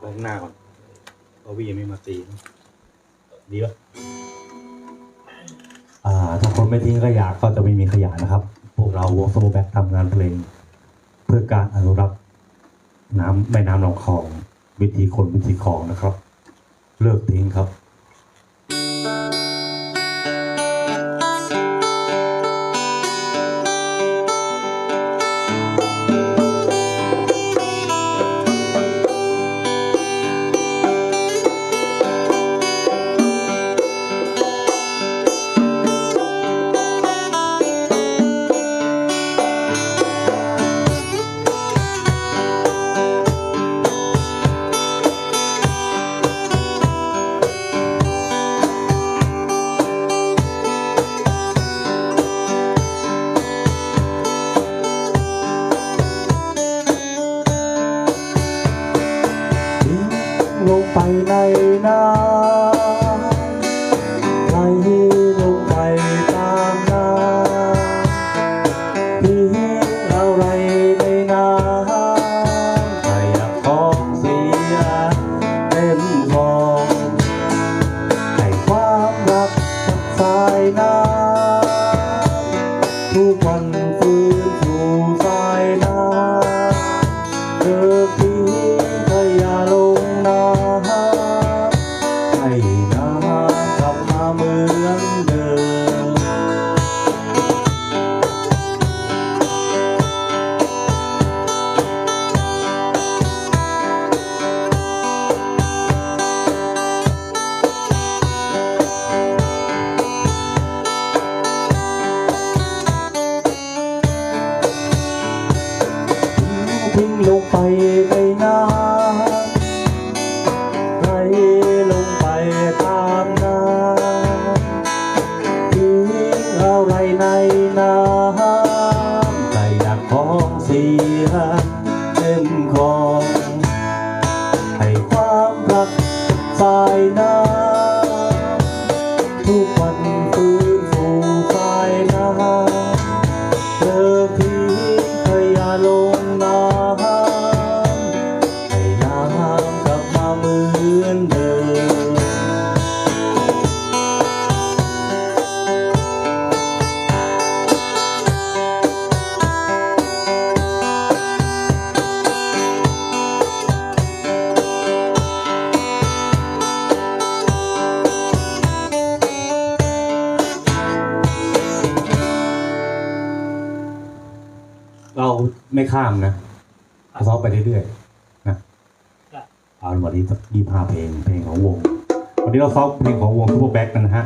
ไปข้างหน้าก่อนเพราะวียังไม่มาตีดีปะอ่าถ้าคนไม่ทิ้งขยะก็จะไม่มีขยะนะครับ พวกเราวงโซแบ็กทำงานเพลง เพื่อการอนุรักษ์น้ำแม่น้ำลำคลอง วิธีคนวิธีคลองนะครับ เลิกทิ้งครับ ลงไปในน้ำ ทิ้งลงไป เราไม่ข้ามนะเอาซ้อมไปเรื่อยๆนะเอาวันนี้สักยี่ห้าเพลงเพลงของวง วันนี้เราซ้อมเพลงของวงซูเปอร์แบ็กกันนะฮะ